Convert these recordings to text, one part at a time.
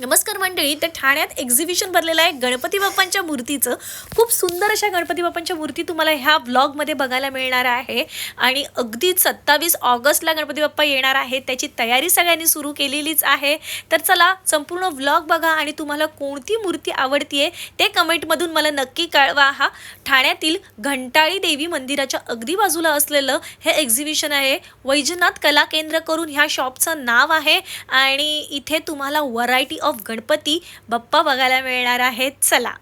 नमस्कार मंडळी तर ठाण्यात एक्झिबिशन भरलेलं आहे गणपती बाप्पांच्या मूर्तीचं. खूप सुंदर अशा गणपती बाप्पांच्या मूर्ती तुम्हाला ह्या ब्लॉगमध्ये बघायला मिळणार आहे. आणि अगदी सत्तावीस ऑगस्टला गणपती बाप्पा येणार आहे त्याची तयारी सगळ्यांनी सुरू केलेलीच आहे. तर चला संपूर्ण व्लॉग बघा आणि तुम्हाला कोणती मूर्ती आवडतीये ते कमेंटमधून मला नक्की कळवा. हा ठाण्यातील घंटाळी देवी मंदिराच्या अगदी बाजूला असलेलं हे एक्झिबिशन आहे. वैजनाथ कला केंद्र करून ह्या शॉपचं नाव आहे. आणि इथे तुम्हाला व्हरायटी ऑफ गणपती बाप्पा बघायला मिळणार आहेत. चला.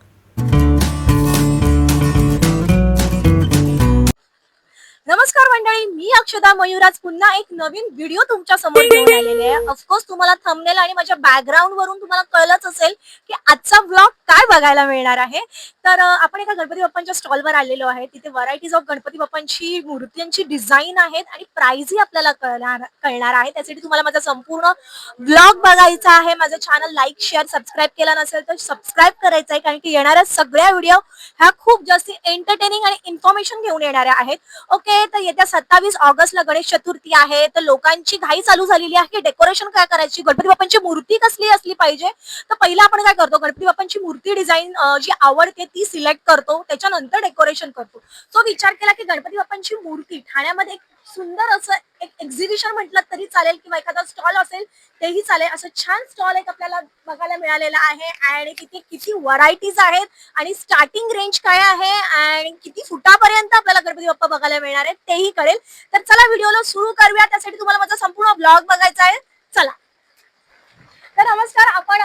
नमस्कार मंडळी मी अक्षदा मयुराज. पुन्हा एक नवीन व्हिडिओ तुमच्यासमोर घेऊन आलेले आहे. ऑफकोर्स तुम्हाला थंबनेल आणि माझ्या बॅकग्राऊंड वरून तुम्हाला कळलंच असेल की आजचा ब्लॉग काय बघायला मिळणार आहे. तर आपण एका गणपती बाप्पांच्या स्टॉलवर आलेलो आहे. तिथे व्हरायटीज ऑफ गणपती बाप्पांची मूर्त्यांची डिझाईन आहेत आणि प्राइसही आपल्याला कळणार कळणार आहे. त्यासाठी तुम्हाला माझा संपूर्ण ब्लॉग बघायचा आहे. माझं चॅनल लाईक शेअर सबस्क्राईब केला नसेल तर सबस्क्राईब करायचं आहे कारण की येणाऱ्या सगळ्या व्हिडिओ ह्या खूप जास्त एंटरटेनिंग आणि इन्फॉर्मेशन घेऊन येणाऱ्या आहेत. ओके तर येत्या सत्तावीस ऑगस्टला गणेश चतुर्थी आहे तर लोकांची घाई चालू झालेली आहे. की डेकोरेशन काय करायची? गणपती बाप्पांची मूर्ती कसली असली पाहिजे? तर पहिला आपण काय करतो? गणपती बाप्पांची मूर्ती डिझाईन जी आवडते ती सिलेक्ट करतो त्याच्यानंतर डेकोरेशन करतो. सो विचार केला की गणपती बाप्पांची मूर्ती ठाण्यामध्ये एक सुंदर असं एक एक्झिबिशन म्हटलं तरी चालेल किंवा एखादा स्टॉल असेल तेही चालेल. असं छान स्टॉल एक आपल्याला बघायला मिळालेला आहे. आणि किती किती व्हरायटीज आहेत आणि स्टार्टिंग रेंज काय आहे आणि किती फुटापर्यंत आपल्याला गणपती बाप्पा बघायला मिळणार आहेत तेही कळेल. तर चला व्हिडिओला सुरू करूया. त्यासाठी तुम्हाला माझा संपूर्ण ब्लॉग बघायचा आहे. चला. तर नमस्कार आपण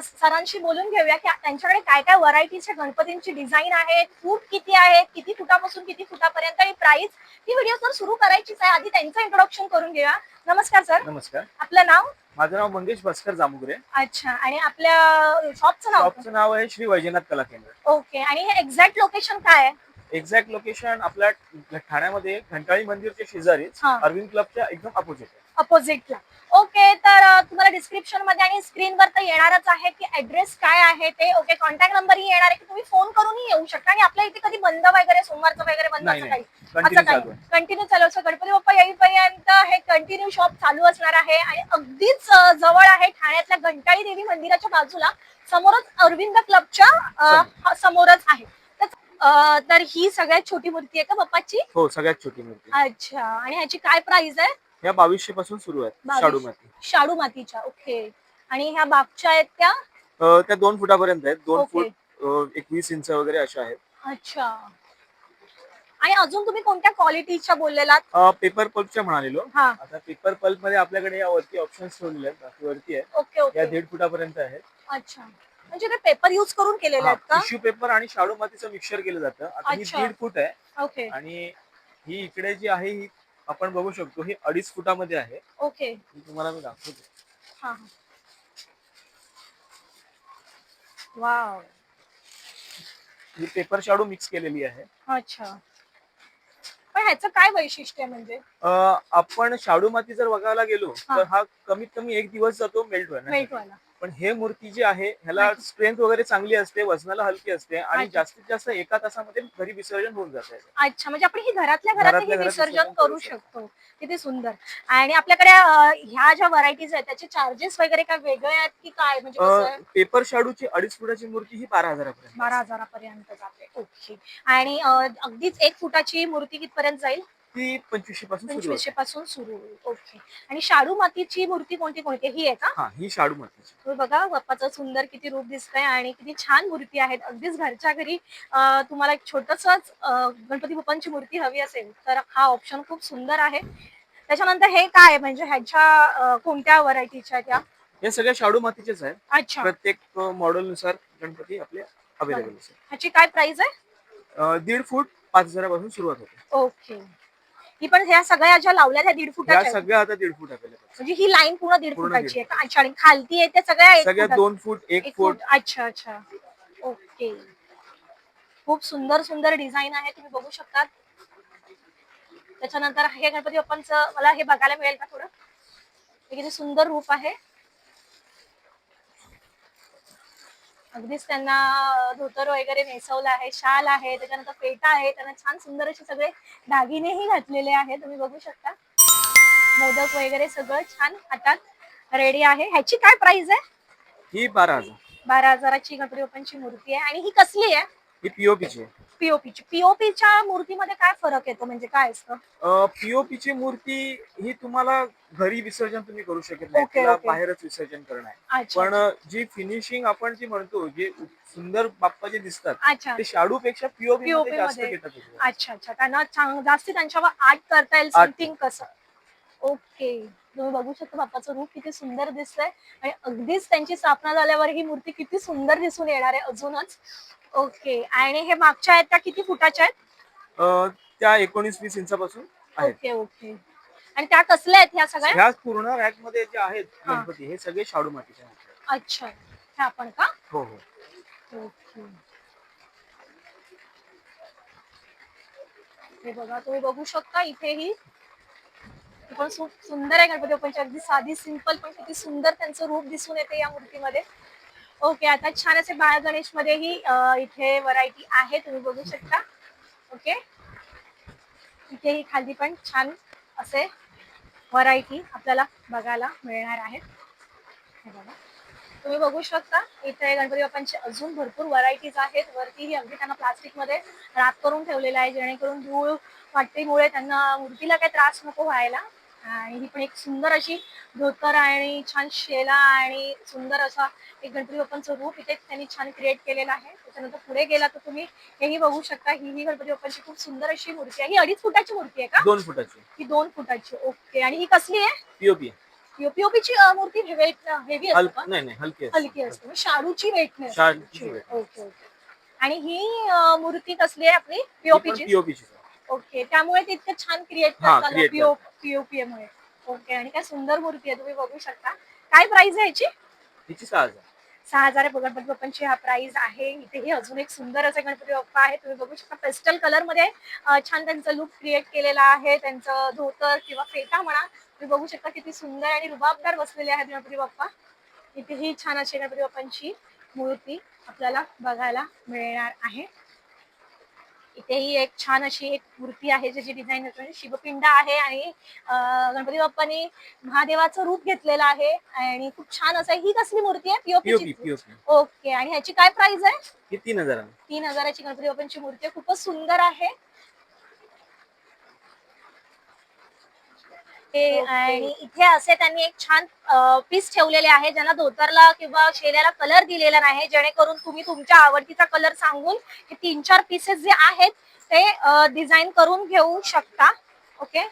सरांशी बोलून घेऊया की त्यांच्याकडे काय काय व्हरायटीच्या गणपतींची डिझाईन आहे फूट किती आहे किती फुटापासून किती फुटापर्यंत आणि प्राइस ही व्हिडिओ तर सुरू करायचीच आहे. आधी त्यांचं इंट्रोडक्शन करून घेऊया. नमस्कार सर. नमस्कार. आपलं नाव? माझं नाव मंगेश भास्कर जामुगरे. अच्छा. आणि आपल्या शॉपचं नाव? शॉपचं नाव आहे श्री वैजनाथ कला केंद्र. ओके. आणि हे एक्झॅक्ट लोकेशन काय आहे? एक्झॅक्ट लोकेशन आपल्या ठाण्यामध्ये घंटाळी मंदिरच्या शेजारीच हा. अरविंद क्लबच्या एकदम अपोजिट आहे. अपोजिटला ओके तर तुम्हाला डिस्क्रिप्शनमध्ये आणि स्क्रीनवर तर येणारच आहे की ऍड्रेस काय आहे ते. ओके कॉन्टॅक्ट नंबरही येणार आहे की तुम्ही फोन करूनही येऊ शकता. आणि आपल्या इथे कधी बंद वगैरे सोमवारचं वगैरे बंद असं काही. कंटिन्यू असं काही. कंटिन्यू चालू. असं गणपती बाप्पा येईपर्यंत हे कंटिन्यू शॉप चालू असणार आहे. आणि अगदीच जवळ आहे ठाण्यातल्या घंटाळी देवी मंदिराच्या बाजूला. समोरच अरविंद क्लबच्या. हा, समोरच आहे. तर ही सगळ्यात छोटी मूर्ती आहे का बाप्पाची? हो सगळ्यात छोटी मूर्ती. अच्छा. आणि ह्याची काय प्राइस आहे? ह्या बावीसशे पासून सुरू आहेत. शाडू माती शाडू मातीच्या ओके. आणि ह्या बागच्या आहेत त्या? अं, त्या दोन फुटापर्यंत आहेत दोन ओके. फूट अं, एक वीस इंच वगैरे अशा आहेत. अच्छा. आणि अजून तुम्ही कोणत्या क्वालिटीच्या बोललेलात? पेपर पल्पच्या म्हणालेलो. हा. आता पेपर पल्पमध्ये आपल्याकडे या वरती ऑप्शन्स ठेवलेले आहेत बाकी वरती आहे ओके या ओके दीड फुटापर्यंत आहेत. अच्छा. म्हणजे ते पेपर युज करून केलेले आहेत का? टिश्यू पेपर आणि शाडू मातीचं मिक्सर केलं जातं. आता ही अच्छा. दीड फूट आहे. ओके. आणि ही इकडे जी आहे ही आपण बघू शकतो ही अडीच फुटामध्ये आहे. ओके. ही तुम्हाला मी दाखवतो. हा वाव. ही पेपर शाडू मिक्स केलेली आहे. अच्छा. पण ह्याचं काय वैशिष्ट्य आहे म्हणजे? अं, आपण शाडू माती जर बघायला गेलो हा. तर हा कमीत कमी एक दिवस जातो मेल्ट व्हायला वाला पण हे मूर्ती जी आहे ह्याला. स्ट्रेंथ वगैरे चांगली असते वजनाला हलकी असते आणि. जास्तीत जास्त एका तासामध्ये घरी विसर्जन होऊन जाते अच्छा म्हणजे आपण ही घरातल्या घरात विसर्जन करू शकतो. किती सुंदर. आणि आपल्याकडे ह्या ज्या व्हरायटीज आहेत त्याचे चार्जेस वगैरे काय वेगळे आहेत की काय? म्हणजे? पेपर शाडूची अडीच फुटाची मूर्ती ही बारा हजारापर्यंत बारा हजारापर्यंत जाते. ओके. आणि अगदीच एक फुटाची मूर्ती कितपर्यंत जाईल? ती पंचवीसशे पासून सुरू पंचवीसशे होते. पासून सुरू होईल. ओके. आणि शाडू मातीची मूर्ती कोणती कोणती? ही आहे का? हा ही शाडू मातीची. तुम्ही बघा बाप्पाचं सुंदर किती रूप दिसतंय आणि किती छान मूर्ती आहेत. अगदीच घरच्या घरी अं, तुम्हाला एक छोटस गणपती बाप्पांची मूर्ती हवी असेल तर हा ऑप्शन खूप सुंदर आहे. त्याच्यानंतर हे काय आहे? म्हणजे ह्याच्या अं, कोणत्या व्हरायटीच्या त्या हे सगळ्या शाडू मातीचेच आहेत. अच्छा. प्रत्येक मॉडेल नुसार गणपती आपले अवेलेबल ह्याची काय प्राइस आहे? दीड फूट पाच हजारापासून सुरुवात होते. ओके. ही पण ह्या सगळ्या ज्या लावल्या त्या दीड या फुटाच्या आहेत. सगळ्या आता दीड फूट म्हणजे ही लाईन पूर्ण दीड पूर्ण फुटाची आहे का? अच्छा आणि खालती आहे त्या सगळ्या एक सगळ्या फुटाच्या. दोन फूट एक एक फूट. फूट. अच्छा अच्छा. ओके. खूप सुंदर सुंदर डिझाईन आहे. तुम्ही बघू शकता त्याच्यानंतर हे गणपती बाप्पांचं मला हे बघायला मिळेल का थोडं? हे किती सुंदर रूप आहे. अगदीच त्यांना धोतर वगैरे नेसवलं आहे शाल आहे त्याच्यानंतर पेटा आहे त्यांना छान सुंदर असे सगळे दागिनेही घातलेले आहे तुम्ही बघू शकता. मोदक वगैरे सगळं छान हातात रेडी आहे. ह्याची काय प्राइस आहे? ही बारा हजार. बारा हजाराची गणपती बाप्पांची मूर्ती आहे. आणि ही कसली आहे? ही पीओपीची आहे. पीओपीची पीओपीच्या मूर्तीमध्ये काय फरक येतो? म्हणजे काय असतं? पीओपीची मूर्ती ही तुम्हाला घरी विसर्जन तुम्ही करू शकत नाही. Okay, तिला okay. बाहेरच विसर्जन करणं आहे. अच्छा. पण अ, जी फिनिशिंग आपण जी म्हणतो जे सुंदर बाप्पा जे दिसतात अच्छा. ते शाडू पेक्षा पीओपी POP मध्ये जास्त मध्ये. घेतात लोकं. अच्छा अच्छा. त्यांना चांग- जास्ती त्यांच्यावर आर्ट करता येईल Art. समथिंग कसं? ओके. तुम्ही बघू शकता बाप्पाचं रूप किती सुंदर दिसतंय. आणि अगदीच त्यांची स्थापना झाल्यावर ही मूर्ती किती सुंदर दिसून येणार आहे अजूनच. ओके. आणि हे मागच्या आहेत त्या किती फुटाच्या आहेत? अ, त्या एकोणीस वीस इंचापासून आहेत. Okay okay. आणि त्या कसल्या आहेत ह्या सगळ्या? ह्या पूर्ण रॅकमध्ये जे आहेत हा. गणपती हे सगळे शाडू मातीचे आहेत. अच्छा. ह्या पण का? हो हो. ओके. हे बघा तुम्ही बघू शकता इथेही. ही पण खूप सुंदर आहे गणपती बाप्पांची. अगदी साधी सिंपल पण किती सुंदर त्यांचं रूप दिसून येते या मूर्तीमध्ये. ओके आता छान असे बाळ गणेश मध्येही इथे व्हरायटी आहे तुम्ही बघू शकता. ओके? इथेही खाली पण छान असे व्हरायटी आपल्याला बघायला मिळणार आहेत. तुम्ही बघू शकता इथे गणपती बाप्पांचे अजून भरपूर व्हरायटीज आहेत. वरतीही अगदी त्यांना प्लास्टिकमध्ये रॅप करून ठेवलेलं आहे जेणेकरून धूळ मातीमुळे त्यांना मूर्तीला काही त्रास नको व्हायला. आणि ही पण एक सुंदर अशी धोतर आणि छान शेला आणि सुंदर असा एक गणपती बाप्पांचं रूप इथे त्यांनी छान क्रिएट केलेलं आहे. त्याच्यानंतर पुढे गेला तर तुम्ही हेही बघू शकता. ही ही गणपती बाप्पांची खूप सुंदर अशी मूर्ती आहे. ही अडीच फुटाची मूर्ती आहे का? दोन फुटाची. ही दोन फुटाची. ओके आणि ही कसली आहे? पीओपी पीओपीची मूर्ती वेट हेवी असते हलकी असते. हलकी असते. म्हणजे शाडूची वेट नाही. ओके ओके आणि ही मूर्ती कसली आहे आपली? पीओपीची पीओपीची ओके. त्यामुळे ते इतकं छान क्रिएट हा, करतात create पीओ पीओपी मुळे. ओके. आणि काय सुंदर मूर्ती आहे तुम्ही बघू शकता. काय प्राइस आहे याची? सहा हजार. सहा हजार गणपती बाप्पांची हा प्राइस आहे. इथेही अजून एक सुंदर असे गणपती बाप्पा आहे. तुम्ही बघू शकता पेस्टल कलरमध्ये अं, छान त्यांचं लुक क्रिएट केलेला आहे. त्यांचं धोतर किंवा फेटा म्हणा तुम्ही बघू शकता किती सुंदर आणि रुबाबदार बसलेले आहेत गणपती बाप्पा. इथेही छान अशी गणपती बाप्पांची मूर्ती आपल्याला बघायला मिळणार आहे. इथेही एक छान अशी एक मूर्ती आहे ज्याची डिझाईन शिवपिंड आहे आणि गणपती बाप्पांनी महादेवाचं रूप घेतलेलं आहे आणि खूप छान असं ही कसली मूर्ती आहे? पीओपी ओके आणि ह्याची काय प्राइस आहे? ही तीन हजार तीन हजाराची गणपती बाप्पांची मूर्ती आहे. खूपच सुंदर आहे. आणि इथे असे त्यांनी एक छान पीस ठेवलेले आहे ज्यांना धोतरला किंवा शेल्याला कलर दिलेला नाही जेणेकरून तुम्ही तुमच्या आवडतीचा कलर सांगून हे तीन चार पीसेस जे आहेत ते डिझाईन करून घेऊ शकता. ओके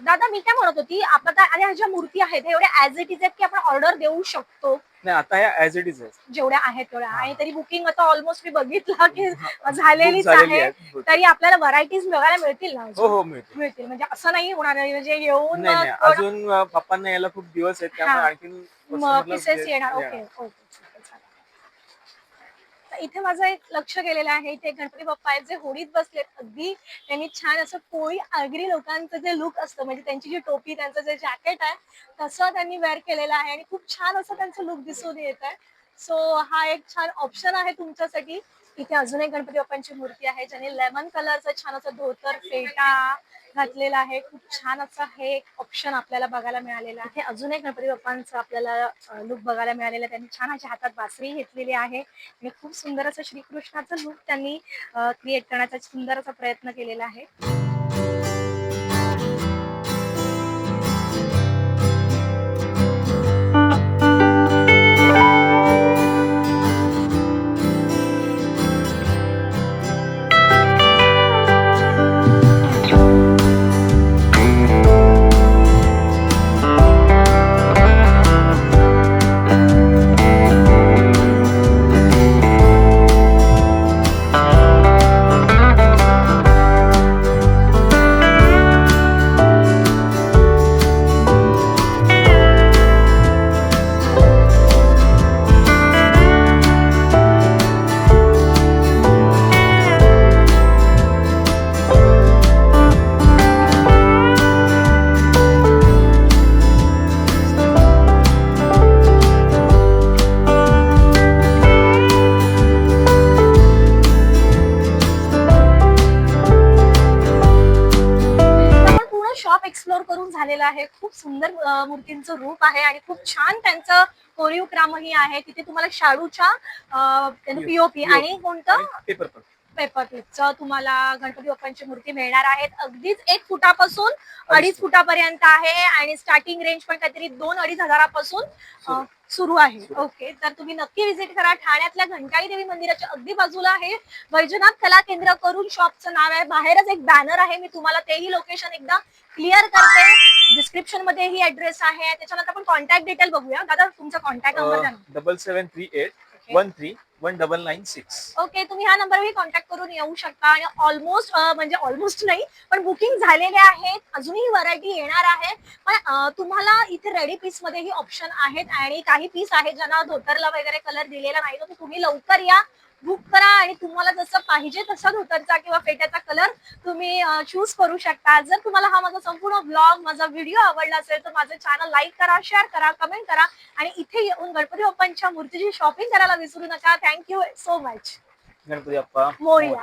दादा मी काय म्हणत होती आपण आता- आणि ह्या ज्या मूर्ती आहेत हे एवढ्या ऍज इट इज आहेत की आपण ऑर्डर देऊ शकतो नाही आता ह्या ऍज इट इज आहे जेवढ्या आहेत तेवढ्या हा. आणि तरी बुकिंग आता ऑलमोस्ट मी बघितलं की हा, झालेलीच झालेली आहे आहे. तरी आपल्याला व्हरायटीज बघायला मिळतील ना हो अजून? हो मिळते मिळतील म्हणजे असं नाही होणार आहे, म्हणजे येऊन नाही नाही मग थोडं- अजून अ, पप्पांना यायला खूप दिवस आहेत त्यामुळे हा. आणखीन मग पीसेस येणार ओके. ओके. तर इथे माझं एक लक्ष गेलेलं आहे. इथे गणपती बाप्पा आहेत जे होडीत बसलेत. अगदी त्यांनी छान असं कोळी आगरी लोकांचं जे लुक असतं म्हणजे त्यांची जी टोपी त्यांचं जे जॅकेट आहे तसं त्यांनी वेअर केलेलं आहे आणि खूप छान असं त्यांचं लुक दिसून येत आहे. सो हा एक छान ऑप्शन आहे तुमच्यासाठी. इथे अजून एक गणपती बाप्पांची मूर्ती आहे ज्याने लेमन कलरचं छान असं धोतर फेटा घातलेला आहे. खूप छान असा हे एक ऑप्शन आपल्याला बघायला मिळालेलं आहे. अजून एक गणपती बाप्पांचा आपल्याला लुक बघायला मिळालेला त्यांनी छान अशा हातात बासरी घेतलेली आहे. आणि खूप सुंदर असं श्रीकृष्णाचं लुक त्यांनी क्रिएट करण्याचा सुंदर असा प्रयत्न केलेला आहे. केलेलं आहे. खूप सुंदर मूर्तींचं रूप आहे आणि खूप छान त्यांचं कोरिओग्रामही आहे. तिथे तुम्हाला शाडूच्या पीओपी आणि कोणतं? पेपर पेपर क्लिपचं तुम्हाला गणपती बाप्पांची मूर्ती मिळणार आहेत. अगदीच एक फुटापासून अडीच फुटापर्यंत आहे आणि स्टार्टिंग रेंज पण काहीतरी दोन अडीच हजारापासून सुरू. आहे. ओके तर तुम्ही नक्की विजिट करा. ठाण्यातल्या घंटाळी देवी मंदिराच्या अगदी बाजूला आहे. वैजनाथ कला केंद्र करून शॉपचं नाव आहे. बाहेरच एक बॅनर आहे. मी तुम्हाला तेही लोकेशन एकदा क्लिअर करते. डिस्क्रिप्शनमध्ये ही ऍड्रेस आहे. त्याच्यानंतर आपण कॉन्टॅक्ट डिटेल बघूया. दादा तुमचा contact number. Double seven three eight one three one double nine six okay तुम्ही ह्या नंबरवर कॉन्टॅक्ट करून येऊ शकता. आणि ऑलमोस्ट म्हणजे ऑलमोस्ट नाही पण बुकिंग झालेले आहेत. अजूनही व्हरायटी येणार आहे. पण तुम्हाला इथे रेडी पीस मध्येही ऑप्शन आहेत. आणि काही पीस आहेत ज्यांना धोतरला वगैरे कलर दिलेला नाही तर तुम्ही लवकर या. बुक करा आणि तुम्हाला जसं पाहिजे तसा धोतरचा किंवा फेट्याचा कलर तुम्ही चूज करू शकता. जर तुम्हाला हा माझा संपूर्ण ब्लॉग माझा व्हिडिओ आवडला असेल तर माझं चॅनल लाईक करा शेअर करा कमेंट करा आणि इथे येऊन गणपती बाप्पांच्या मूर्तीची शॉपिंग करायला विसरू नका. Thank you so much Ganpati Bappa. Morya.